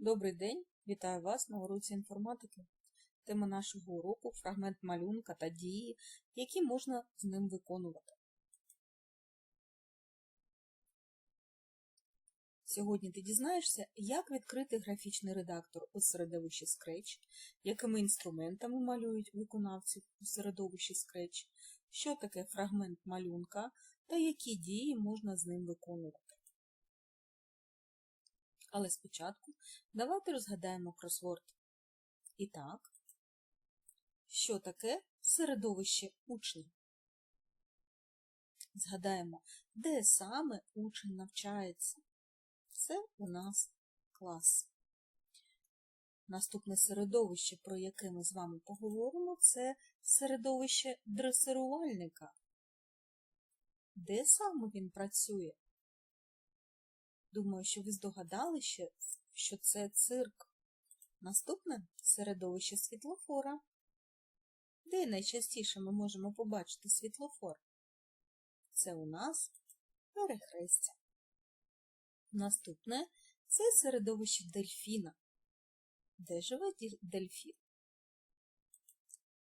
Добрий день, вітаю вас на уроці інформатики. Тема нашого уроку фрагмент малюнка та дії, які можна з ним виконувати. Сьогодні ти дізнаєшся, як відкрити графічний редактор у середовищі Scratch, якими інструментами малюють виконавці у середовищі Scratch, що таке фрагмент малюнка та які дії можна з ним виконувати. Але спочатку давайте розгадаємо кросворд. І так, що таке середовище учня? Згадаємо, де саме учень навчається. Це у нас клас. Наступне середовище, про яке ми з вами поговоримо, це середовище дресирувальника. Де саме він працює? Думаю, що ви здогадалися, що це цирк. Наступне середовище світлофора. Де найчастіше ми можемо побачити світлофор? Це у нас перехрестя. Наступне це середовище дельфіна. Де живе дельфін?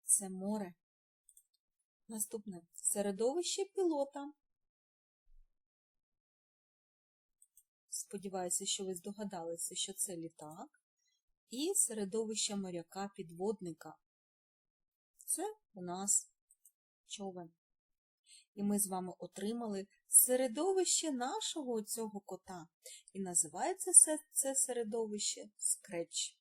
Це море. Наступне середовище пілота. Сподіваюся, що ви здогадалися, що це літак. І середовище моряка-підводника. Це у нас човен. І ми з вами отримали середовище нашого цього кота. І називається це середовище скреч.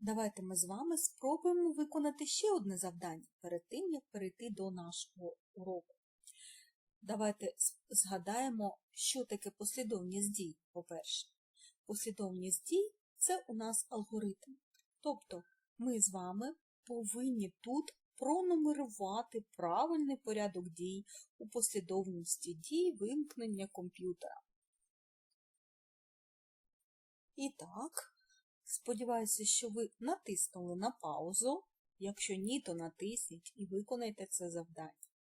Давайте ми з вами спробуємо виконати ще одне завдання перед тим, як перейти до нашого уроку. Давайте згадаємо, що таке послідовність дій, по-перше. Послідовність дій це у нас алгоритм. Тобто ми з вами повинні тут пронумерувати правильний порядок дій у послідовності дій вимкнення комп'ютера. І так, сподіваюся, що ви натиснули на паузу. Якщо ні, то натисніть і виконайте це завдання.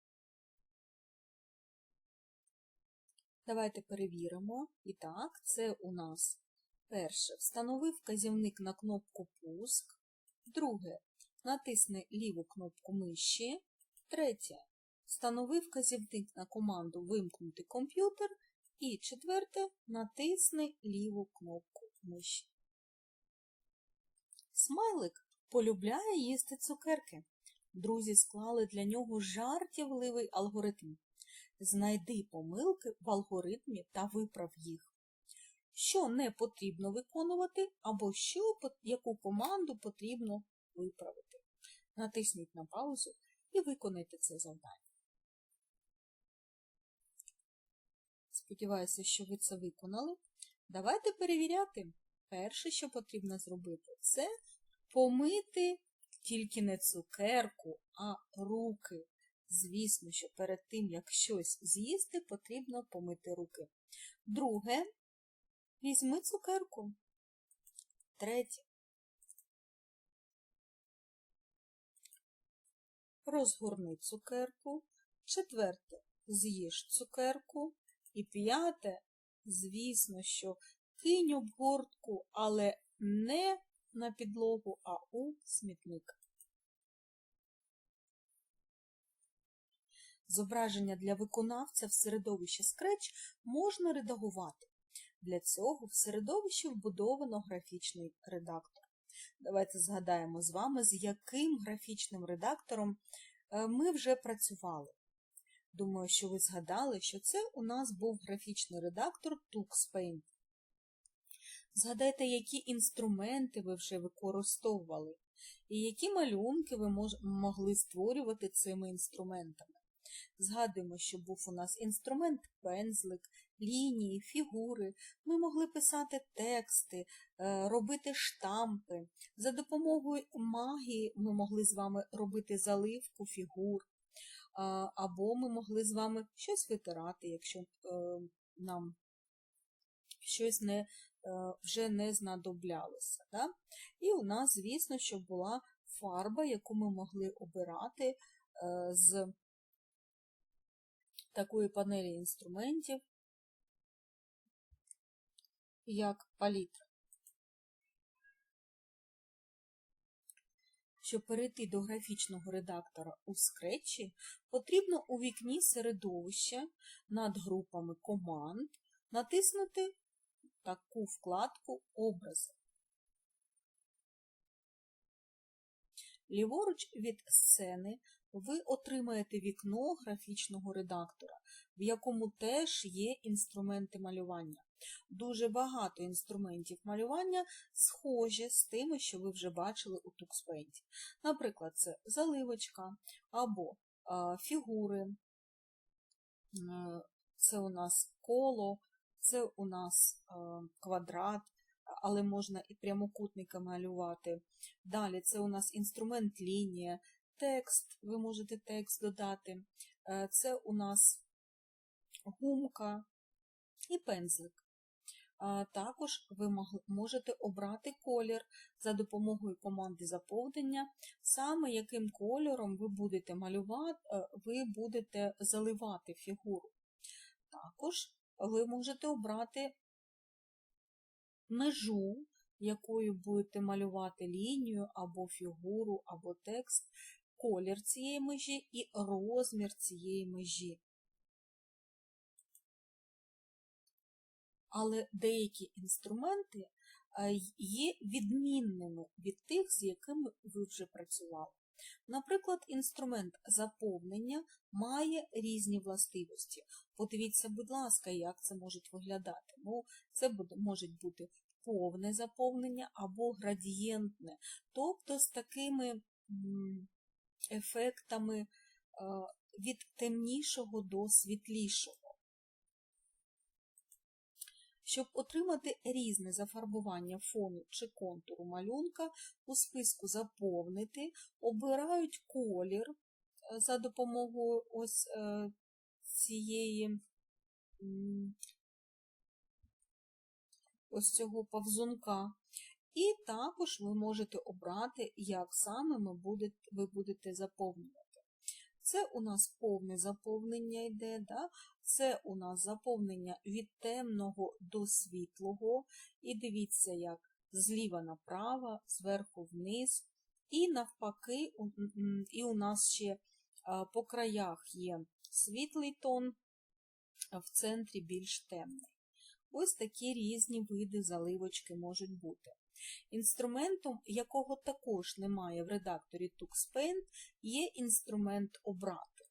Давайте перевіримо. І так, це у нас перше встанови вказівник на кнопку Пуск. Друге. Натисни ліву кнопку миші. Третє. Встанови вказівник на команду Вимкнути комп'ютер. І четверте. Натисни ліву кнопку миші. Смайлик полюбляє їсти цукерки. Друзі склали для нього жартівливий алгоритм. Знайди помилки в алгоритмі та виправ їх. Що не потрібно виконувати, або що, яку команду потрібно виправити. Натисніть на паузу і виконайте це завдання. Сподіваюся, що ви це виконали. Давайте перевіряти. Перше, що потрібно зробити, це помити тільки не цукерку, а руки. Звісно, що перед тим, як щось з'їсти, потрібно помити руки. Друге, візьми цукерку. Третє. Розгорни цукерку. Четверте, з'їж цукерку. І п'яте, звісно, що кинь обгортку, але не на підлогу, а у смітник. Зображення для виконавця в середовищі Scratch можна редагувати. Для цього в середовищі вбудовано графічний редактор. Давайте згадаємо з вами, з яким графічним редактором ми вже працювали. Думаю, що ви згадали, що це у нас був графічний редактор TuxPaint. Згадайте, які інструменти ви вже використовували, і які малюнки ви могли створювати цими інструментами. Згадуємо, що був у нас інструмент пензлик, лінії, фігури. Ми могли писати тексти, робити штампи. За допомогою магії ми могли з вами робити заливку фігур, або ми могли з вами щось витирати, якщо нам щось не, вже не знадоблялося. Да? І у нас, звісно, що була фарба, яку ми могли обирати з такої панелі інструментів як палітра. Щоб перейти до графічного редактора у Scratch, потрібно у вікні середовища над групами команд натиснути таку вкладку Образи. Ліворуч від сцени ви отримаєте вікно графічного редактора, в якому теж є інструменти малювання. Дуже багато інструментів малювання схожі з тими, що ви вже бачили у TuxPaint. Наприклад, це заливочка або фігури, це у нас коло, це у нас квадрат, але можна і прямокутника малювати. Далі це у нас інструмент лінія, текст, ви можете текст додати, Е, це у нас гумка і пензлик. Також ви можете обрати колір за допомогою команди заповнення, саме яким кольором ви будете малювати, е, ви будете заливати фігуру. Також ви можете обрати межу, якою будете малювати лінію або фігуру, або текст, колір цієї межі і розмір цієї межі. Але деякі інструменти є відмінними від тих, з якими ви вже працювали. Наприклад, інструмент заповнення має різні властивості. Подивіться, будь ласка, як це може виглядати. Ну, Це може бути повне заповнення або градієнтне, тобто з такими ефектами від темнішого до світлішого. Щоб отримати різне зафарбування фону чи контуру малюнка, у списку Заповнити обирають колір е, за допомогою ось е, цієї ось цього повзунка. І також ви можете обрати, як саме ви будете заповнювати. Це у нас повне заповнення йде, да? це у нас заповнення від темного до світлого. І дивіться, як зліва направо, зверху вниз. І навпаки, і у нас ще по краях є світлий тон, а в центрі більш темний. Ось такі різні види заливочки можуть бути. Інструментом, якого також немає в редакторі TuxPaint, є інструмент обрати.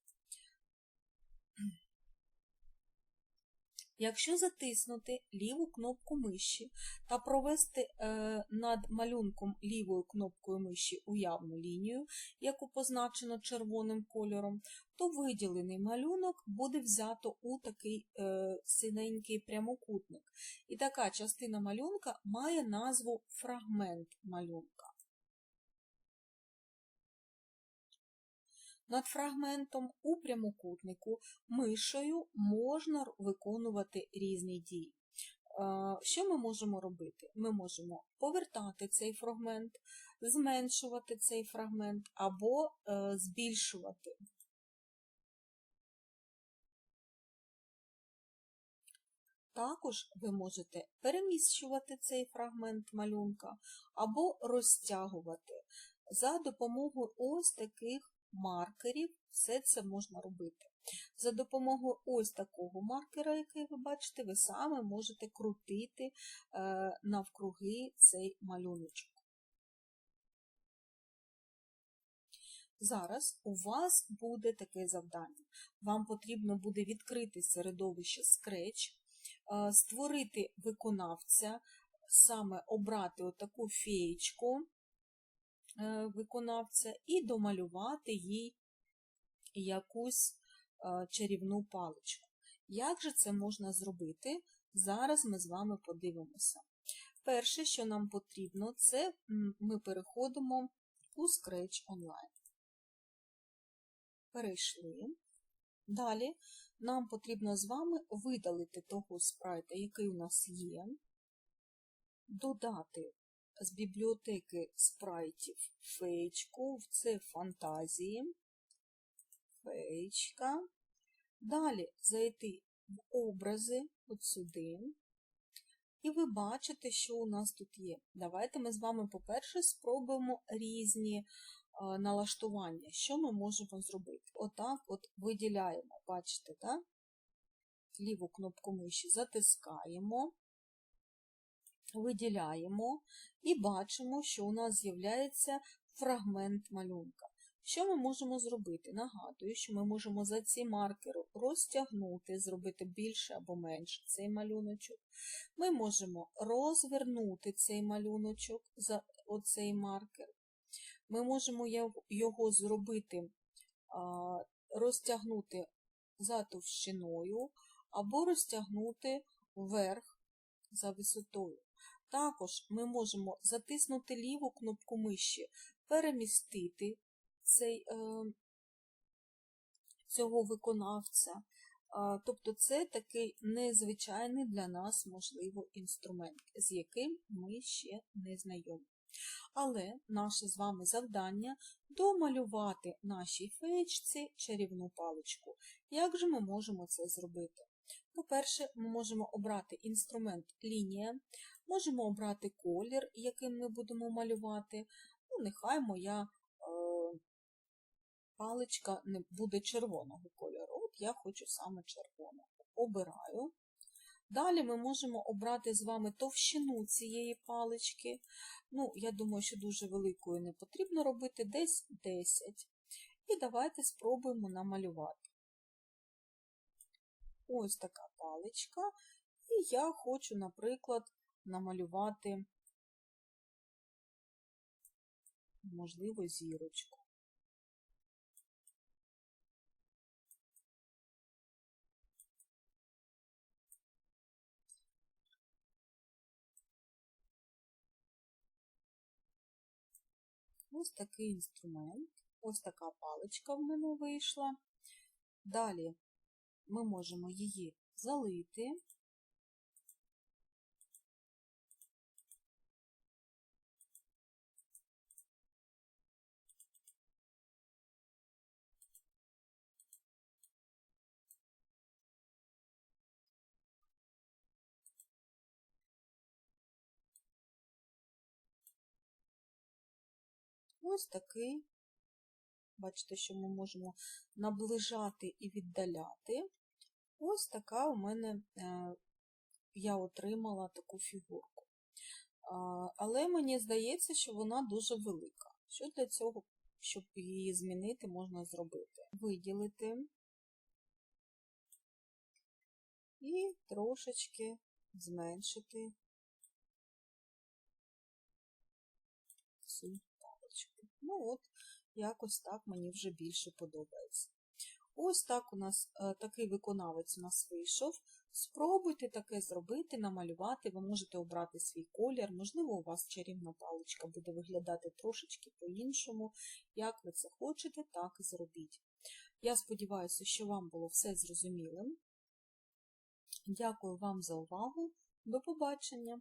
Якщо затиснути ліву кнопку миші та провести е, над малюнком лівою кнопкою миші уявну лінію, яку позначено червоним кольором, то виділений малюнок буде взято у такий е, синенький прямокутник. І така частина малюнка має назву фрагмент малюнка. Над фрагментом у прямокутнику мишею можна виконувати різні дії. Що ми можемо робити? Ми можемо повертати цей фрагмент, зменшувати цей фрагмент або е, збільшувати. Також ви можете переміщувати цей фрагмент малюнка або розтягувати за допомогою ось таких маркерів все це можна робити. За допомогою ось такого маркера, який ви бачите, ви саме можете крутити е, навкруги цей малюночок. Зараз у вас буде таке завдання. Вам потрібно буде відкрити середовище Scratch, е, створити виконавця, саме обрати отаку феєчку, виконавця і домалювати їй якусь е, чарівну паличку. Як же це можна зробити? Зараз ми з вами подивимося. Перше, що нам потрібно, це ми переходимо у Scratch Online. Перейшли. Далі нам потрібно з вами видалити того спрайта, який у нас є, додати з бібліотеки спрайтів фейчку, це фантазії, фейчка. Далі зайти в образи от сюди І ви бачите, що у нас тут є. Давайте ми з вами, по-перше, спробуємо різні е, налаштування. Що ми можемо зробити? Отак от виділяємо, бачите, так? ліву кнопку миші затискаємо, виділяємо і бачимо, що у нас з'являється фрагмент малюнка. Що ми можемо зробити? Нагадую, що ми можемо за ці маркери розтягнути, зробити більше або менше цей малюночок. Ми можемо розвернути цей малюночок за оцей маркер. Ми можемо його- зробити, розтягнути за товщиною або розтягнути вверх за висотою. Також ми можемо затиснути ліву кнопку миші, перемістити цей, е, цього виконавця. Тобто це такий незвичайний для нас, можливо, інструмент, з яким ми ще не знайомі. Але наше з вами завдання домалювати нашій феєчці чарівну паличку. Як же ми можемо це зробити? По-перше, ми можемо обрати інструмент лінія, можемо обрати колір, яким ми будемо малювати. Ну, нехай моя е, паличка не буде червоного кольору. От я хочу саме червоного. Обираю. Далі ми можемо обрати з вами товщину цієї палички. Ну, я думаю, що дуже великою не потрібно робити, десь 10. І давайте спробуємо намалювати. Ось така паличка. І я хочу, наприклад, намалювати, можливо, зірочку. Ось такий інструмент, ось така паличка в мене вийшла. Далі ми можемо її залити. Ось такий. Бачите, що ми можемо наближати і віддаляти. Ось така у мене е, я отримала таку фігурку. Але мені здається, що вона дуже велика. Що для цього, щоб її змінити, можна зробити? Виділити і трошечки зменшити Ну от, якось так мені вже більше подобається. Ось так у нас е, такий виконавець у нас вийшов. Спробуйте таке зробити, намалювати, ви можете обрати свій колір, можливо, у вас чарівна паличка буде виглядати трошечки по-іншому. Як ви це хочете, так і зробіть. Я сподіваюся, що вам було все зрозумілим. Дякую вам за увагу. До побачення!